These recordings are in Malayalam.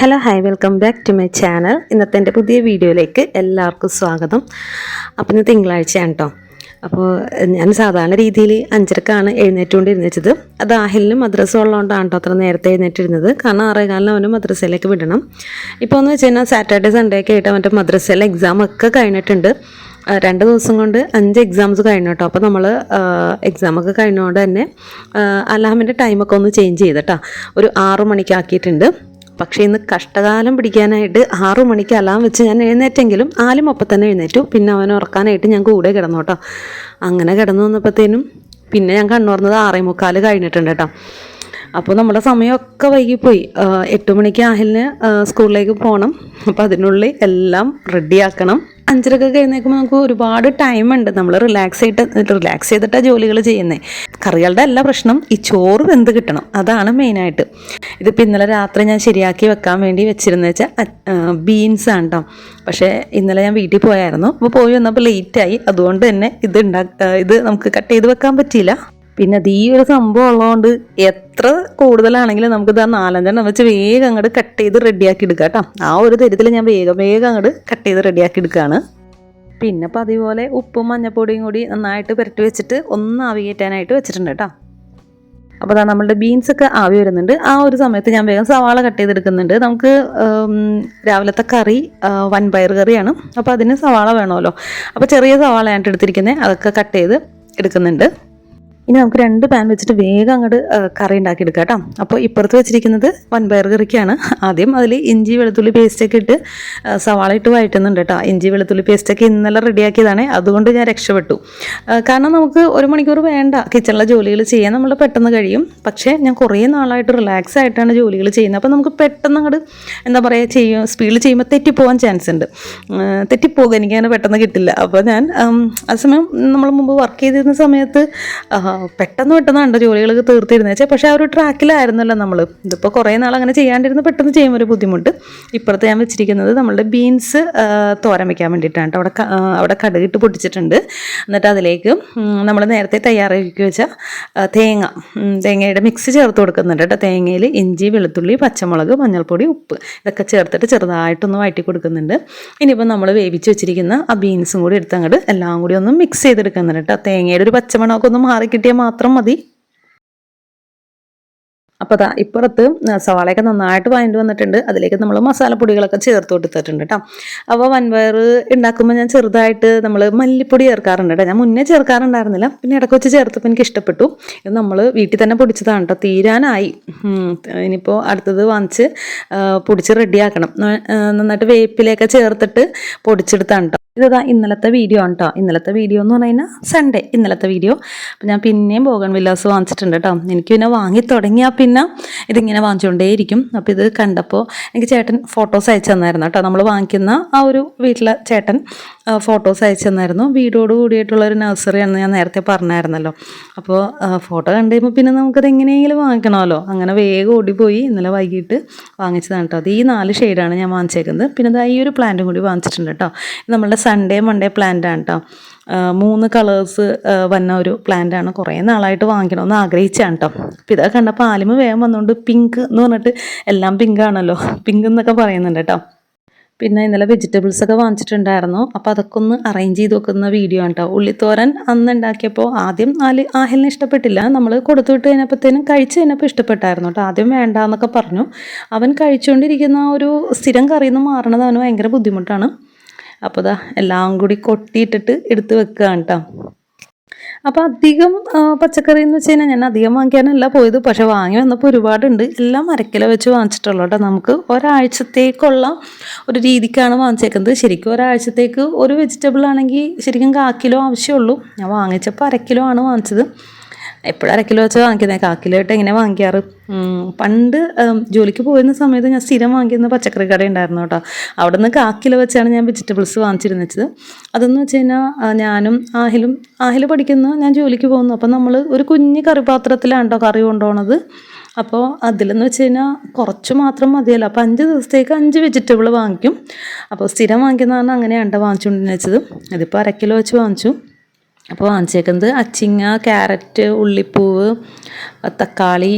Hello hi welcome back to my channel ഇന്നത്തെ എന്റെ പുതിയ വീഡിയോയിലേക്ക് എല്ലാവർക്കും സ്വാഗതം. അപ്പം ഇന്ന് തിങ്കളാഴ്ചയാണ് കേട്ടോ അപ്പോൾ ഞാൻ സാധാരണ രീതിയിൽ അഞ്ചരക്കാണ് എഴുന്നേറ്റുകൊണ്ടിരുന്നത്. അത് ആഹിലിനും മദ്രസ ഉള്ളതുകൊണ്ടാണ് കേട്ടോ അത്ര നേരത്തെ എഴുന്നേറ്റിരുന്നത്. കാരണം ആറേകാലിന് അവന് മദ്രസയിലേക്ക് വിടണം. ഇപ്പോൾ എന്ന് വെച്ച് കഴിഞ്ഞാൽ സാറ്റർഡേ സൺഡേ ഒക്കെ ആയിട്ട് അവന്റെ മദ്രസയിലെ എക്സാം ഒക്കെ കഴിഞ്ഞിട്ടുണ്ട്. രണ്ട് ദിവസം കൊണ്ട് അഞ്ച് എക്സാംസ് കഴിഞ്ഞു കേട്ടോ. അപ്പോൾ നമ്മൾ എക്സാമൊക്കെ കഴിഞ്ഞുകൊണ്ട് തന്നെ അലാമിന്റെ ടൈമൊക്കെ ഒന്ന് ചേഞ്ച് ചെയ്തിട്ടാ. ഒരു ആറു മണിക്കാക്കിയിട്ടുണ്ട് പക്ഷേ ഇന്ന് കഷ്ടകാലം പിടിക്കാനായിട്ട് ആറു മണിക്ക് അലാം വെച്ച് ഞാൻ എഴുന്നേറ്റെങ്കിലും ആലും ഒപ്പം തന്നെ എഴുന്നേറ്റു. പിന്നെ അവൻ ഉറക്കാനായിട്ട് ഞാൻ കൂടെ കിടന്നു കേട്ടോ. അങ്ങനെ കിടന്നു വന്നപ്പോഴത്തേനും പിന്നെ ഞാൻ കണ്ണുറന്നത് ആറേ മുക്കാൽ കഴിഞ്ഞിട്ടുണ്ട് കേട്ടോ. അപ്പോൾ നമ്മുടെ സമയമൊക്കെ വൈകിപ്പോയി. എട്ട് മണിക്ക് ആഹിലിന് സ്കൂളിലേക്ക് പോകണം അപ്പോൾ അതിനുള്ളിൽ എല്ലാം റെഡിയാക്കണം അഞ്ചരക്കൊക്കെ എഴുന്നേൽക്കുമ്പോൾ നമുക്ക് ഒരുപാട് ടൈം ഉണ്ട്. നമ്മൾ റിലാക്സ് ആയിട്ട് റിലാക്സ് ചെയ്തിട്ടാണ് ജോലികൾ ചെയ്യുന്നത് കറികളുടെ എല്ലാ പ്രശ്നം ഈ ചോറ് വെന്ത് കിട്ടണം? അതാണ് മെയിനായിട്ട് ഇതിപ്പോൾ ഇന്നലെ രാത്രി ഞാൻ ശരിയാക്കി വെക്കാൻ വേണ്ടി വെച്ചിരുന്നത് വെച്ചാൽ ബീൻസ് ആണ് കേട്ടോ പക്ഷേ ഇന്നലെ ഞാൻ വീട്ടിൽ പോയായിരുന്നു. അപ്പോൾ പോയി വന്നപ്പോൾ ലേറ്റായി അതുകൊണ്ട് തന്നെ ഇത് ഉണ്ടാ ഇത് നമുക്ക് കട്ട് ചെയ്ത് വെക്കാൻ പറ്റിയില്ല. പിന്നെ അത് ഈ ഒരു സംഭവം ഉള്ളതുകൊണ്ട് എത്ര കൂടുതലാണെങ്കിലും നമുക്കിത് ആ നാലഞ്ചെണ്ണം വെച്ച് വേഗം അങ്ങോട്ട് കട്ട് ചെയ്ത് റെഡിയാക്കി എടുക്കാം കേട്ടോ. ആ ഒരു തരത്തിൽ ഞാൻ വേഗം വേഗം അങ്ങോട്ട് കട്ട് ചെയ്ത് റെഡിയാക്കി എടുക്കുകയാണ് പിന്നെ പതിപോലെ ഉപ്പും മഞ്ഞപ്പൊടിയും കൂടി നന്നായിട്ട് പുരട്ടി വെച്ചിട്ട് ഒന്ന് ആവി കയറ്റാനായിട്ട് വെച്ചിട്ടുണ്ട് കേട്ടോ. അപ്പോൾ അതാ നമ്മളുടെ ബീൻസ് ഒക്കെ ആവി വരുന്നുണ്ട്. ആ ഒരു സമയത്ത് ഞാൻ വേഗം സവാള കട്ട് ചെയ്തെടുക്കുന്നുണ്ട്. നമുക്ക് രാവിലത്തെ കറി വൻ വൻപയർ കറിയാണ്. അപ്പോൾ അതിന് സവാള വേണമല്ലോ. അപ്പോൾ ചെറിയ സവാളയാണ് എടുത്തിരിക്കുന്നത് അതൊക്കെ കട്ട് ചെയ്ത് എടുക്കുന്നുണ്ട്. ഇനി നമുക്ക് രണ്ട് പാൻ വെച്ചിട്ട് വേഗം അങ്ങോട്ട് കറി ഉണ്ടാക്കി എടുക്കാം കേട്ടോ. അപ്പോൾ ഇപ്പുറത്ത് വെച്ചിരിക്കുന്നത് വൻപയർ കറിക്കാണ്. ആദ്യം അതിൽ ഇഞ്ചി വെളുത്തുള്ളി പേസ്റ്റൊക്കെ ഇട്ട് സവാള ഇട്ട് വഴറ്റുന്നുണ്ട് കേട്ടോ. ഇഞ്ചി വെളുത്തുള്ളി പേസ്റ്റൊക്കെ ഇന്നലെ റെഡിയാക്കിയതാണ് അതുകൊണ്ട് ഞാൻ രക്ഷപ്പെട്ടു. കാരണം നമുക്ക് ഒരു മണിക്കൂർ വേണ്ട. കിച്ചണിലെ ജോലികൾ ചെയ്യാൻ നമ്മൾ പെട്ടെന്ന് കഴിയും. പക്ഷേ ഞാൻ കുറേ നാളായിട്ട് റിലാക്സ് ആയിട്ടാണ് ജോലികൾ ചെയ്യുന്നത്. അപ്പോൾ നമുക്ക് പെട്ടെന്ന് അങ്ങോട്ട് എന്താ പറയുക ചെയ്യും സ്പീഡിൽ ചെയ്യുമ്പോൾ തെറ്റിപ്പോകാൻ ചാൻസ് ഉണ്ട്. തെറ്റിപ്പോകുക എനിക്ക് അങ്ങനെ പെട്ടെന്ന് കിട്ടില്ല. അപ്പോൾ ഞാൻ അതേസമയം നമ്മൾ മുമ്പ് വർക്ക് ചെയ്തിരുന്ന സമയത്ത് ആ, പെട്ടെന്ന് കണ്ട ജോലികളൊക്കെ തീർത്തിരുന്നു വെച്ചാൽ പക്ഷേ ആ ഒരു ട്രാക്കിലായിരുന്നല്ലോ നമ്മൾ ഇതിപ്പോൾ കുറേ നാൾ അങ്ങനെ ചെയ്യാണ്ടിരുന്ന് പെട്ടെന്ന് ചെയ്യുമ്പോൾ ഒരു ബുദ്ധിമുട്ട്. ഇപ്പുറത്ത് ഞാൻ വെച്ചിരിക്കുന്നത് നമ്മളുടെ ബീൻസ് തോരൻ വയ്ക്കാൻ വേണ്ടിയിട്ടാണ് കേട്ടോ അവിടെ അവിടെ കടുകിട്ട് പൊട്ടിച്ചിട്ടുണ്ട്. എന്നിട്ട് അതിലേക്ക് നമ്മൾ നേരത്തെ തയ്യാറാക്കി വെച്ച തേങ്ങ തേങ്ങയുടെ മിക്സ് ചേർത്ത് കൊടുക്കുന്നുണ്ട് കേട്ടോ തേങ്ങയിൽ ഇഞ്ചി വെളുത്തുള്ളി പച്ചമുളക് മഞ്ഞൾപ്പൊടി ഉപ്പ് ഇതൊക്കെ ചേർത്തിട്ട് ചെറുതായിട്ടൊന്ന് വഴറ്റി കൊടുക്കുന്നുണ്ട്. ഇനിയിപ്പോൾ നമ്മൾ വേവിച്ച് വെച്ചിരിക്കുന്ന ആ ബീൻസും കൂടി എടുത്ത് അങ്ങോട്ട് എല്ലാം കൂടി ഒന്ന് മിക്സ് ചെയ്തെടുക്കുന്നുണ്ട് കേട്ടോ തേങ്ങയുടെ ഒരു പച്ചമണമൊക്കെ ഒന്ന് മാറി കിട്ടിയാൽ മാത്രം മതി. അപ്പോൾ അതാ ഇപ്പുറത്ത് സവാളയൊക്കെ നന്നായിട്ട് വഴണ്ട് വന്നിട്ടുണ്ട്. അതിലേക്ക് നമ്മൾ മസാലപ്പൊടികളൊക്കെ ചേർത്ത് കൊടുത്തിട്ടുണ്ട് കേട്ടോ അപ്പോൾ വൻപയർ ഉണ്ടാക്കുമ്പോൾ ഞാൻ ചെറുതായിട്ട് നമ്മൾ മല്ലിപ്പൊടി ചേർക്കാറുണ്ട് കേട്ടോ ഞാൻ മുന്നേ ചേർക്കാറുണ്ടായിരുന്നില്ല. പിന്നെ ഇടയ്ക്ക് വെച്ച് ചേർത്തപ്പോൾ എനിക്ക് ഇഷ്ടപ്പെട്ടു. ഇത് നമ്മൾ വീട്ടിൽ തന്നെ പൊടിച്ചതാണ് കേട്ടോ തീരാനായി. ഇനിയിപ്പോൾ അടുത്തത് വാങ്ങിച്ച് പൊടിച്ച് റെഡിയാക്കണം നന്നായിട്ട് വേപ്പിലൊക്കെ ചേർത്തിട്ട് പൊടിച്ചെടുത്താണ് കേട്ടോ ഇതാ ഇന്നലത്തെ വീഡിയോ ആണ് കേട്ടോ ഇന്നലത്തെ വീഡിയോ എന്ന് പറഞ്ഞു കഴിഞ്ഞാൽ സൺഡേ ഇന്നലത്തെ വീഡിയോ അപ്പം ഞാൻ പിന്നെയും ബോഗൺ വില്ലാസ് വാങ്ങിച്ചിട്ടുണ്ട് കേട്ടോ എനിക്ക് പിന്നെ വാങ്ങി തുടങ്ങിയാൽ പിന്നെ ഇതിങ്ങനെ വാങ്ങിച്ചുകൊണ്ടേയിരിക്കും അപ്പോൾ ഇത് കണ്ടപ്പോൾ എനിക്ക് ചേട്ടൻ ഫോട്ടോസ് അയച്ചു തന്നായിരുന്നു കേട്ടോ നമ്മൾ വാങ്ങിക്കുന്ന ആ ഒരു വീട്ടിലെ ചേട്ടൻ ഫോട്ടോസ് അയച്ചു തന്നായിരുന്നു. വീടോട് കൂടിയിട്ടുള്ള ഒരു നഴ്സറിയാണെന്ന് ഞാൻ നേരത്തെ പറഞ്ഞായിരുന്നല്ലോ. അപ്പോൾ ഫോട്ടോ കണ്ടു കഴിയുമ്പോൾ പിന്നെ നമുക്കത് എങ്ങനെയെങ്കിലും വാങ്ങിക്കണമല്ലോ. അങ്ങനെ വേഗം ഓടിപ്പോയി ഇന്നലെ വൈകിട്ട് വാങ്ങിച്ചതാണ് കേട്ടോ അത് ഈ നാല് ഷെയ്ഡാണ് ഞാൻ വാങ്ങിച്ചേക്കുന്നത്. പിന്നെ ഈ ഒരു പ്ലാന്റും കൂടി വാങ്ങിച്ചിട്ടുണ്ട് കേട്ടോ നമ്മളുടെ സൺഡേ മൺഡേ പ്ലാന്റ് ആണ് കേട്ടോ മൂന്ന് കളേഴ്സ് വന്ന ഒരു പ്ലാന്റ് ആണ്. കുറേ നാളായിട്ട് വാങ്ങിക്കണമെന്ന് ആഗ്രഹിച്ചാണ് കേട്ടോ അപ്പോൾ ഇതൊക്കെ കണ്ടപ്പോൾ ആലിമ വേഗം വന്നുകൊണ്ട് പിങ്ക് എന്ന് പറഞ്ഞിട്ട് എല്ലാം പിങ്ക് ആണല്ലോ. പിങ്ക് എന്നൊക്കെ പറയുന്നുണ്ട് കേട്ടോ പിന്നെ ഇന്നലെ വെജിറ്റബിൾസ് ഒക്കെ വാങ്ങിച്ചിട്ടുണ്ടായിരുന്നു. അപ്പോൾ അതൊക്കെ ഒന്ന് അറേഞ്ച് ചെയ്ത് വെക്കുന്ന വീഡിയോ ആണ് കേട്ടോ ഉള്ളിത്തോരൻ അന്ന് ഉണ്ടാക്കിയപ്പോൾ ആദ്യം ആൽ ആഹലിന് ഇഷ്ടപ്പെട്ടില്ല. നമ്മൾ കൊടുത്തു വിട്ട് കഴിഞ്ഞപ്പോഴത്തേനും കഴിച്ച് കഴിഞ്ഞപ്പോൾ ഇഷ്ടപ്പെട്ടായിരുന്നു കേട്ടോ ആദ്യം വേണ്ട എന്നൊക്കെ പറഞ്ഞു. അവൻ കഴിച്ചുകൊണ്ടിരിക്കുന്ന ഒരു സ്ഥിരം കറിയിൽ നിന്ന് മാറണത് അവന് ഭയങ്കര ബുദ്ധിമുട്ടാണ്. അപ്പോൾ ഇതാ എല്ലാം കൂടി കൊട്ടിയിട്ടിട്ട് എടുത്ത് വെക്കുകയാണ് കേട്ടോ അപ്പോൾ അധികം പച്ചക്കറി എന്ന് വെച്ച് കഴിഞ്ഞാൽ ഞാൻ അധികം വാങ്ങിക്കാനല്ല പോയത്. പക്ഷെ വാങ്ങി വന്നപ്പോൾ ഒരുപാടുണ്ട്. എല്ലാം അരക്കില വെച്ച് വാങ്ങിച്ചിട്ടുള്ളൂ കേട്ടോ നമുക്ക് ഒരാഴ്ചത്തേക്കുള്ള ഒരു രീതിക്കാണ് വാങ്ങിച്ചേക്കുന്നത്. ശരിക്കും ഒരാഴ്ചത്തേക്ക് ഒരു വെജിറ്റബിൾ ആണെങ്കിൽ ശരിക്കും കാ കിലോ ആവശ്യമുള്ളൂ. ഞാൻ വാങ്ങിച്ചപ്പോൾ അരക്കിലോ കിലോ ആണ് വാങ്ങിച്ചത്. എപ്പോഴും അരക്കിലോ വെച്ചാൽ വെച്ച് വാങ്ങിക്കുന്നത് കാക്കിലോ ഇട്ട് എങ്ങനെ വാങ്ങിക്കാറ്? പണ്ട് ജോലിക്ക് പോയിരുന്ന സമയത്ത് ഞാൻ സ്ഥിരം വാങ്ങിക്കുന്ന പച്ചക്കറി കട ഉണ്ടായിരുന്നു കേട്ടോ. അവിടെ നിന്ന് കാക്കിലോ വെച്ചാണ് ഞാൻ വെജിറ്റബിൾസ് വാങ്ങിച്ചിരുന്നത്. അതെന്ന് വെച്ച് കഴിഞ്ഞാൽ ഞാനും ആഹിലും ആഹിൽ പഠിക്കുന്നു ഞാൻ ജോലിക്ക് പോകുന്നു. അപ്പം നമ്മൾ ഒരു കുഞ്ഞു കറിപാത്രത്തിലാണ് കേട്ടോ കറി കൊണ്ടുപോണത്. അപ്പോൾ അതിലെന്ന് വെച്ച് കഴിഞ്ഞാൽ കുറച്ച് മാത്രം മതിയല്ലോ. അപ്പോൾ അഞ്ച് ദിവസത്തേക്ക് അഞ്ച് വെജിറ്റബിൾ വാങ്ങിക്കും. അപ്പോൾ സ്ഥിരം വാങ്ങിക്കുന്നതാണ് അങ്ങനെ അണ്ട വാങ്ങിച്ചുകൊണ്ടിരുന്നത് ഇതിപ്പോൾ അര വെച്ച് വാങ്ങിച്ചു. അപ്പോൾ വാങ്ങിച്ചേക്കുന്നത് അച്ചിങ്ങ ക്യാരറ്റ് ഉള്ളിപ്പൂവ് തക്കാളി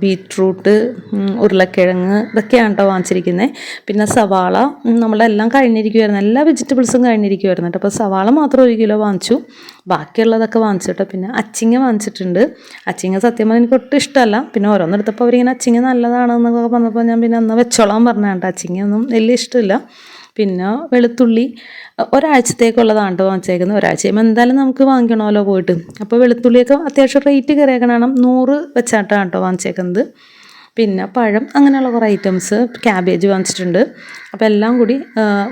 ബീറ്റ്റൂട്ട് ഉരുളക്കിഴങ്ങ് ഇതൊക്കെയാണ് കേട്ടോ വാങ്ങിച്ചിരിക്കുന്നത് പിന്നെ സവാള നമ്മളെല്ലാം കഴിഞ്ഞിരിക്കുമായിരുന്നു എല്ലാ വെജിറ്റബിൾസും കഴിഞ്ഞിരിക്കുമായിരുന്നു കേട്ടോ. അപ്പോൾ സവാള മാത്രം ഒരു കിലോ വാങ്ങിച്ചു. ബാക്കിയുള്ളതൊക്കെ വാങ്ങിച്ചു കേട്ടോ. പിന്നെ അച്ചിങ്ങ വാങ്ങിച്ചിട്ടുണ്ട്. അച്ചിങ്ങ സത്യം പറഞ്ഞാൽ എനിക്ക് ഒട്ടും ഇഷ്ടമല്ല. പിന്നെ ഓരോന്നെടുത്തപ്പോൾ അവരിങ്ങനെ അച്ചിങ്ങ നല്ലതാണെന്നൊക്കെ പറഞ്ഞപ്പോൾ ഞാൻ പിന്നെ അന്ന് വെച്ചോളാൻ പറഞ്ഞാണ്ട് അച്ചിങ്ങ ഒന്നും വലിയ ഇഷ്ടമില്ല. പിന്നെ വെളുത്തുള്ളി ഒരാഴ്ചത്തേക്കുള്ളതാണ് വാങ്ങിച്ചേക്കുന്നത് ഒരാഴ്ച എന്തായാലും നമുക്ക് വാങ്ങിക്കണമല്ലോ പോയിട്ട്. അപ്പോൾ വെളുത്തുള്ളിയൊക്കെ അത്യാവശ്യം റേറ്റ് കയറിയേക്കണം നൂറ് വെച്ചാട്ടാണ് കേട്ടോ വാങ്ങിച്ചേക്കുന്നത്. പിന്നെ പഴം അങ്ങനെയുള്ള കുറേ ഐറ്റംസ് ക്യാബേജ് വാങ്ങിച്ചിട്ടുണ്ട്. അപ്പോൾ എല്ലാം കൂടി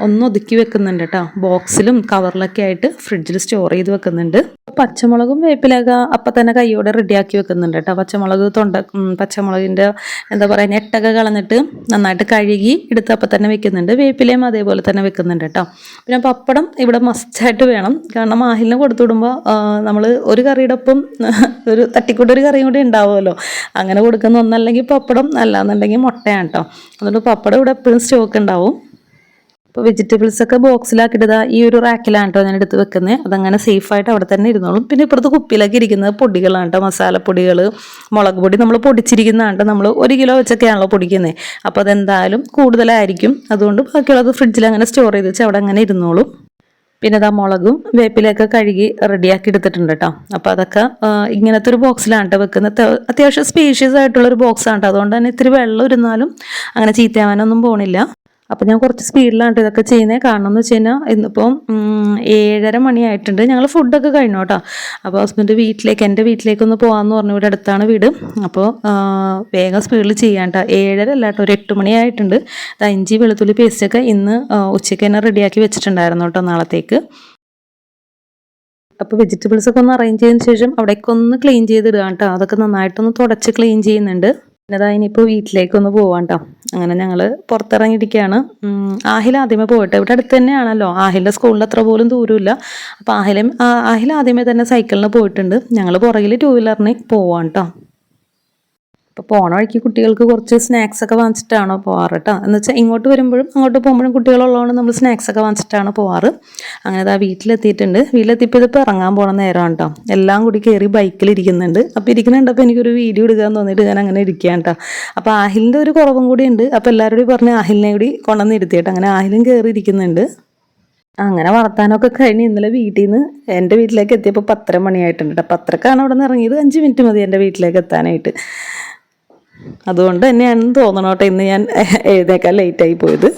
ഒന്ന് ഒതുക്കി വെക്കുന്നുണ്ട് കേട്ടോ. ബോക്സിലും കവറിലൊക്കെ ആയിട്ട് ഫ്രിഡ്ജിൽ സ്റ്റോർ ചെയ്ത് വെക്കുന്നുണ്ട്. പച്ചമുളകും വേപ്പിലൊക്കെ അപ്പം തന്നെ കൈയോടെ റെഡിയാക്കി വെക്കുന്നുണ്ട് കേട്ടോ. പച്ചമുളക് തൊണ്ട പച്ചമുളകിന്റെ എന്താ പറയുക നെട്ടൊക്കെ കളഞ്ഞിട്ട് നന്നായിട്ട് കഴുകി എടുത്ത് അപ്പം തന്നെ വെക്കുന്നുണ്ട്. വേപ്പിലയും അതേപോലെ തന്നെ വെക്കുന്നുണ്ട് കേട്ടോ. പിന്നെ പപ്പടം ഇവിടെ മസ്റ്റായിട്ട് വേണം. കാരണം ആഹിലിന് കൊടുത്തു വിടുമ്പോൾ നമ്മൾ ഒരു കറിയുടെ ഒപ്പം ഒരു തട്ടിക്കൂട്ട് ഒരു കറിയും കൂടി ഉണ്ടാവുമല്ലോ. അങ്ങനെ കൊടുക്കുന്ന ഒന്നല്ലെങ്കിൽ പപ്പടം അല്ലാന്നുണ്ടെങ്കിൽ മുട്ടയാണ് കേട്ടോ. അതുകൊണ്ട് പപ്പടം ഇവിടെ എപ്പോഴും സ്റ്റോക്ക് ഉണ്ടാവും. ഇപ്പോൾ വെജിറ്റബിൾസ് ഒക്കെ ബോക്സിലാക്കിയിട്ട് ഈ ഒരു റാക്കിലാണ് കേട്ടോ ഞാൻ എടുത്ത് വെക്കുന്നത് അതങ്ങനെ സേഫായിട്ട് അവിടെ തന്നെ ഇരുന്നോളും. പിന്നെ ഇപ്പുറത്ത് കുപ്പിയിലൊക്കെ ഇരിക്കുന്നത് പൊടികളാണ് കേട്ടോ മസാലപ്പൊടികൾ മുളക് പൊടി നമ്മൾ പൊടിച്ചിരിക്കുന്നതാണ് നമ്മൾ ഒരു കിലോ വെച്ചൊക്കെയാണല്ലോ പൊടിക്കുന്നത് അപ്പോൾ അതെന്തായാലും കൂടുതലായിരിക്കും. അതുകൊണ്ട് ബാക്കിയുള്ളത് ഫ്രിഡ്ജിൽ അങ്ങനെ സ്റ്റോർ ചെയ്ത് വെച്ച് അവിടെ അങ്ങനെ ഇരുന്നോളും. പിന്നെ ഇതാ മുളകും വേപ്പിലൊക്കെ കഴുകി റെഡിയാക്കി എടുത്തിട്ടുണ്ട് കേട്ടോ അപ്പോൾ അതൊക്കെ ഇങ്ങനത്തെ ഒരു ബോക്സിലാണ് കേട്ടോ വെക്കുന്നത് അത്യാവശ്യം സ്പേഷ്യസ് ആയിട്ടുള്ള ഒരു ബോക്സാണ് കേട്ടോ അതുകൊണ്ട് തന്നെ ഇത്തിരി വെള്ളം ഇരുന്നാലും അങ്ങനെ ചീത്തയാവാനൊന്നും പോണില്ല. അപ്പോൾ ഞാൻ കുറച്ച് സ്പീഡിലാണ് ട്ടോ ഇതൊക്കെ ചെയ്യുന്നത് കാരണം എന്ന് വെച്ച് കഴിഞ്ഞാൽ ഇന്നിപ്പം ഏഴര മണിയായിട്ടുണ്ട്. ഞങ്ങൾ ഫുഡൊക്കെ കഴിഞ്ഞു കേട്ടോ. അപ്പോൾ ഹസ്ബൻഡ് വീട്ടിലേക്ക് എന്റെ വീട്ടിലേക്ക് ഒന്ന് പോകാമെന്ന് പറഞ്ഞു ഇവിടെ അടുത്താണ് വീട്. അപ്പോൾ വേഗം സ്പീഡിൽ ചെയ്യാൻ കേട്ടോ ഏഴര അല്ല കേട്ടോ ഒരു എട്ട് മണിയായിട്ടുണ്ട്. ദാ ഇഞ്ചി വെളുത്തുള്ളി പേസ്റ്റൊക്കെ ഇന്ന് ഉച്ചയ്ക്ക് തന്നെ റെഡിയാക്കി വെച്ചിട്ടുണ്ടായിരുന്നു കേട്ടോ നാളത്തേക്ക്. അപ്പോൾ വെജിറ്റബിൾസ് ഒക്കെ ഒന്ന് അറേഞ്ച് ചെയ്തതിന് ശേഷം അവിടേക്ക് ഒന്ന് ക്ലീൻ ചെയ്തിടുക കേട്ടോ അതൊക്കെ നന്നായിട്ടൊന്ന് തുടച്ച് ക്ലീൻ ചെയ്യുന്നുണ്ട്. പിന്നെ അതാ ഇനിയിപ്പോൾ വീട്ടിലേക്കൊന്ന് പോവാം കേട്ടോ അങ്ങനെ ഞങ്ങൾ പുറത്തിറങ്ങിയിരിക്കുകയാണ് ആഹില ആദ്യമേ പോയിട്ട് ഇവിടെ അടുത്ത് തന്നെയാണല്ലോ. ആഹിലിന്റെ സ്കൂളിൽ അത്ര പോലും ദൂരമില്ല. അപ്പോൾ ആഹിലും ആഹില ആദ്യമേ തന്നെ സൈക്കിളിന് പോയിട്ടുണ്ട്. ഞങ്ങൾ പുറകിൽ ടൂ വീലറിന് പോവാം കേട്ടോ അപ്പോൾ പോണ വഴിക്ക് കുട്ടികൾക്ക് കുറച്ച് സ്നാക്സ് ഒക്കെ വാങ്ങിച്ചിട്ടാണ് പോവാറ് കേട്ടോ എന്ന് വെച്ചാൽ ഇങ്ങോട്ട് വരുമ്പോഴും അങ്ങോട്ട് പോകുമ്പോഴും കുട്ടികളുള്ളതുകൊണ്ട് നമ്മൾ സ്നാക്സ് ഒക്കെ വാങ്ങിച്ചിട്ടാണ് പോവാറ്. അങ്ങനെ ആ വീട്ടിലെത്തിയിട്ടുണ്ട്. വീട്ടിലെത്തിയപ്പോൾ ഇതിപ്പോൾ ഇറങ്ങാൻ പോണ നേരമാണ് കേട്ടോ എല്ലാം കൂടി കയറി ബൈക്കിൽ ഇരിക്കുന്നുണ്ട്. അപ്പോൾ ഇരിക്കുന്നുണ്ടപ്പോൾ എനിക്കൊരു വീഡിയോ എടുക്കാന്ന് തോന്നിയിട്ട് ഞാൻ അങ്ങനെ ഇരിക്കുകയാണ് കേട്ടോ അപ്പോൾ ആഹിലിന്റെ ഒരു കുറവും കൂടി ഉണ്ട്. അപ്പോൾ എല്ലാവരോടും പറഞ്ഞ് ആഹിലിനെ കൂടി കൊണ്ടുവന്ന് ഇരുത്തിയിട്ട് അങ്ങനെ ആഹിലും കയറി ഇരിക്കുന്നുണ്ട്. അങ്ങനെ വളർത്താനൊക്കെ കഴിഞ്ഞ് ഇന്നലെ വീട്ടിൽ നിന്ന് എന്റെ വീട്ടിലേക്ക് എത്തിയപ്പോൾ പത്തര മണിയായിട്ടുണ്ട് പത്തരക്കാണ് അവിടെ നിന്ന് ഇറങ്ങിയത്. അഞ്ച് മിനിറ്റ് മതി എന്റെ വീട്ടിലേക്ക് എത്താനായിട്ട്. അതുകൊണ്ട് തന്നെയാണെന്ന് തോന്നണം കേട്ടോ ഇന്ന് ഞാൻ എഴുതേക്കാൻ ലേറ്റായി പോയത്.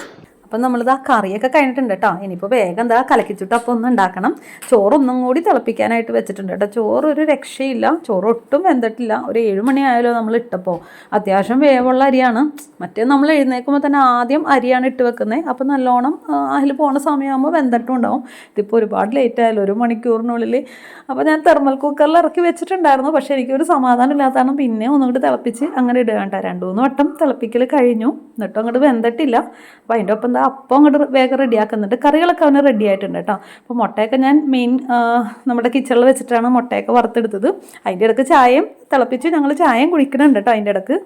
അപ്പം നമ്മളിത് ആ കറിയൊക്കെ കഴിഞ്ഞിട്ടുണ്ട് കേട്ടോ. ഇനിയിപ്പോൾ വേഗം എന്താ കലക്കിച്ചുട്ട് അപ്പം ഒന്ന് ഉണ്ടാക്കണം. ചോറൊന്നും കൂടി തിളപ്പിക്കാനായിട്ട് വെച്ചിട്ടുണ്ട് കേട്ടോ. ചോറ് ഒരു രക്ഷയില്ല. ചോറ് ഒട്ടും വെന്തിട്ടില്ല. ഒരു ഏഴ് മണിയായാലോ നമ്മൾ ഇട്ടപ്പോൾ അത്യാവശ്യം വേവുള്ള അരിയാണ്. മറ്റേ നമ്മൾ എഴുന്നേൽക്കുമ്പോൾ തന്നെ ആദ്യം അരിയാണ് ഇട്ട് വെക്കുന്നത് അപ്പോൾ നല്ലോണം അതിൽ പോണ സമയമാകുമ്പോൾ വെന്തിട്ടും ഉണ്ടാവും ഇതിപ്പോൾ ഒരുപാട് ലേറ്റ് ആയാലും ഒരു മണിക്കൂറിനുള്ളിൽ അപ്പോൾ ഞാൻ തെർമൽ കുക്കറിൽ ഇറക്കി വെച്ചിട്ടുണ്ടായിരുന്നു. പക്ഷേ എനിക്കൊരു സമാധാനം ഇല്ലാത്തതാണ് പിന്നെ ഒന്നുകൂടി തിളപ്പിച്ച് അങ്ങനെ ഇടുക കേട്ടോ. രണ്ട് മൂന്ന് വട്ടം തിളപ്പിക്കൽ കഴിഞ്ഞു. എന്നിട്ടും അങ്ങോട്ട് വെന്തിട്ടില്ല. അപ്പോൾ അതിന്റെ ഒപ്പം അപ്പം അങ്ങോട്ട് വേഗം റെഡിയാക്കുന്നുണ്ട്. കറികളൊക്കെ അവന് റെഡി ആയിട്ടുണ്ട് കേട്ടോ. അപ്പോൾ മുട്ടയൊക്കെ ഞാൻ മെയിൻ നമ്മുടെ കിച്ചണിൽ വെച്ചിട്ടാണ് മുട്ടയൊക്കെ വറുത്തെടുത്തത്. അതിന്റെ ഇടയ്ക്ക് ചായയും തിളപ്പിച്ച്. ഞങ്ങൾ ചായയും കുടിക്കുന്നുണ്ട് കേട്ടോ അതിന്റെ ഇടയ്ക്ക്.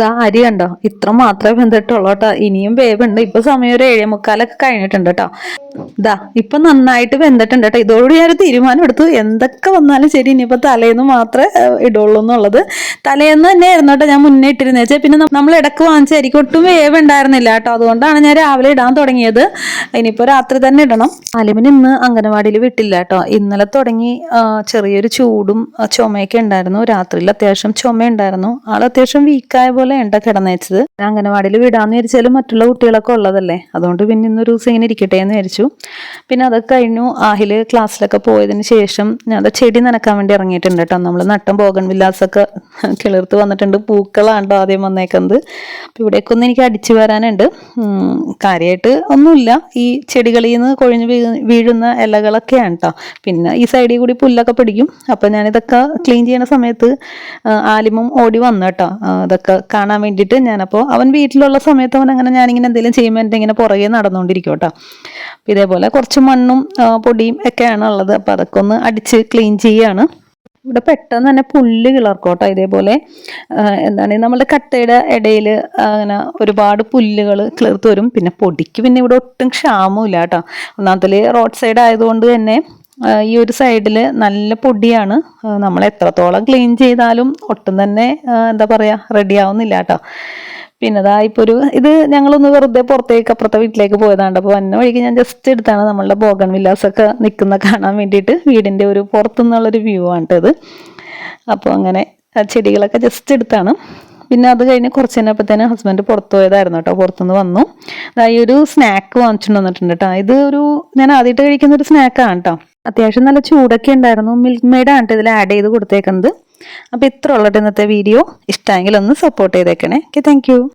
ദാ അരി കണ്ടോ? ഇത്ര മാത്രമേ വെന്തിട്ടുള്ളൂ കേട്ടോ ഇനിയും വേവുണ്ട്. ഇപ്പൊ സമയം ഒരു ഏഴേ മുക്കാലൊക്കെ കഴിഞ്ഞിട്ടുണ്ട് കേട്ടോ ദാ ഇപ്പൊ നന്നായിട്ട് വെന്തിട്ടുണ്ട് കേട്ടോ ഇതോടുകൂടി ഞാനൊരു തീരുമാനം എടുത്തു. എന്തൊക്കെ വന്നാലും ശരി ഇനിയിപ്പോ തലേന്ന് മാത്രമേ ഇടുള്ളൂ എന്നുള്ളത്. തലേന്ന് തന്നെ ആയിരുന്നു കേട്ടോ ഞാൻ മുന്നേ ഇട്ടിരുന്നത്. വെച്ചാൽ പിന്നെ നമ്മൾ ഇടയ്ക്ക് വാങ്ങിച്ചായിരിക്കും ഒട്ടും വേവ് ഉണ്ടായിരുന്നില്ല കേട്ടോ അതുകൊണ്ടാണ് ഞാൻ രാവിലെ ഇടാൻ തുടങ്ങിയത്. ഇനിയിപ്പോ രാത്രി തന്നെ ഇടണം. അലിമിന് ഇന്ന് അംഗനവാടിയിൽ വിട്ടില്ല കേട്ടോ ഇന്നലെ തുടങ്ങി ചെറിയൊരു ചൂടും ചുമയൊക്കെ ഉണ്ടായിരുന്നു. രാത്രിയിൽ അത്യാവശ്യം ചുമ ഉണ്ടായിരുന്നു ആൾ അത്യാവശ്യം വീക്കായ പോലെ ഉണ്ട കിടന്നേച്ചത് അംഗനവാടിയിൽ വിടാന്ന് വിചാരിച്ചാലും മറ്റുള്ള കുട്ടികളൊക്കെ ഉള്ളതല്ലേ? അതുകൊണ്ട് പിന്നെ ഇന്നൊരു ദിവസം ഇങ്ങനെ ഇരിക്കട്ടെ എന്ന് വിചാരിച്ചു. പിന്നെ അതൊക്കെ കഴിഞ്ഞു ആഹിൽ ക്ലാസ്സിലൊക്കെ പോയതിന് ശേഷം ഞാൻ ചെടി നനക്കാൻ വേണ്ടി ഇറങ്ങിയിട്ടുണ്ട് കേട്ടോ. നമ്മൾ നട്ടം പോകൺ വില്ലാസൊക്കെ കിളിർത്ത് വന്നിട്ടുണ്ട്. പൂക്കളാണ്ടോ ആദ്യം വന്നേക്കുന്നത്. അപ്പോൾ ഇവിടേക്ക് ഒന്ന് എനിക്ക് അടിച്ചു വരാനുണ്ട്. കാര്യമായിട്ട് ഒന്നുമില്ല. ഈ ചെടികളിൽ നിന്ന് കൊഴിഞ്ഞ് വീഴുന്ന ഇലകളൊക്കെയാണ് കേട്ടോ പിന്നെ ഈ സൈഡിൽ കൂടി പുല്ലൊക്കെ പിടിക്കും. അപ്പോൾ ഞാനിതൊക്കെ ക്ലീൻ ചെയ്യുന്ന സമയത്ത് ആലിമും ഓടി വന്നു കേട്ടോ അതൊക്കെ കാണാൻ വേണ്ടിയിട്ട് ഞാനപ്പോൾ അവൻ വീട്ടിലുള്ള സമയത്ത് അവൻ അങ്ങനെ ഞാനിങ്ങനെ എന്തെങ്കിലും ചെയ്യുമ്പോൾ എന്റെ ഇങ്ങനെ പുറകെ നടന്നുകൊണ്ടിരിക്കും കേട്ടോ ഇതേപോലെ കുറച്ച് മണ്ണും പൊടിയും ഒക്കെയാണ് ഉള്ളത്. അപ്പോൾ അതൊക്കെ ഒന്ന് അടിച്ച് ക്ലീൻ ചെയ്യുകയാണ് ഇവിടെ പെട്ടെന്ന് തന്നെ പുല്ല് കിളർക്കോട്ടോ ഇതേപോലെ. എന്താണ് നമ്മുടെ കട്ടയുടെ ഇടയിൽ അങ്ങനെ ഒരുപാട് പുല്ലുകൾ കിളിർത്ത് വരും. പിന്നെ പൊടിക്ക് പിന്നെ ഇവിടെ ഒട്ടും ക്ഷാമമില്ല കേട്ടോ. ഒന്നാമത്തിൽ റോഡ് സൈഡ് ആയതുകൊണ്ട് തന്നെ ഈ ഒരു സൈഡിൽ നല്ല പൊടിയാണ്. നമ്മൾ എത്രത്തോളം ക്ലീൻ ചെയ്താലും ഒട്ടും തന്നെ എന്താ പറയുക റെഡി ആവുന്നില്ല കേട്ടോ. പിന്നെ അതാ ഒരു ഇത് ഞങ്ങളൊന്ന് വെറുതെ പുറത്തേക്ക് അപ്പുറത്തെ വീട്ടിലേക്ക് പോയതാണ് അപ്പോൾ വന്ന വഴിക്ക് ഞാൻ ജസ്റ്റ് എടുത്താണ് നമ്മളുടെ ബോഗൺ വില്ലാസൊക്കെ നിൽക്കുന്ന കാണാൻ വേണ്ടിയിട്ട് വീടിന്റെ ഒരു പുറത്തുനിന്നുള്ളൊരു വ്യൂ ആണ് ഇത്. അപ്പോൾ അങ്ങനെ ചെടികളൊക്കെ ജസ്റ്റ് എടുത്താണ്. പിന്നെ അത് കഴിഞ്ഞ് കുറച്ച് കഴിഞ്ഞപ്പോഴത്തേന് ഹസ്ബൻഡ് പുറത്ത് പോയതായിരുന്നു കേട്ടോ പുറത്തുനിന്ന് വന്നു. ഈ ഒരു സ്നാക്ക് വാങ്ങിച്ചിട്ട് വന്നിട്ടുണ്ട് കേട്ടോ. ഇത് ഒരു ഞാൻ ആദ്യമായിട്ട് കഴിക്കുന്ന ഒരു സ്നാക്കാണ് കേട്ടോ. അത്യാവശ്യം നല്ല ചൂടൊക്കെ ഉണ്ടായിരുന്നു. മിൽക്ക് മെയ്ഡാണ് കേട്ടോ ഇതിൽ ആഡ് ചെയ്ത് കൊടുത്തേക്കുന്നത്. അപ്പോൾ ഇത്ര ഉള്ളട്ടെ ഇന്നത്തെ വീഡിയോ ഇഷ്ടമെങ്കിൽ ഒന്ന് സപ്പോർട്ട് ചെയ്തേക്കണേ. Okay thank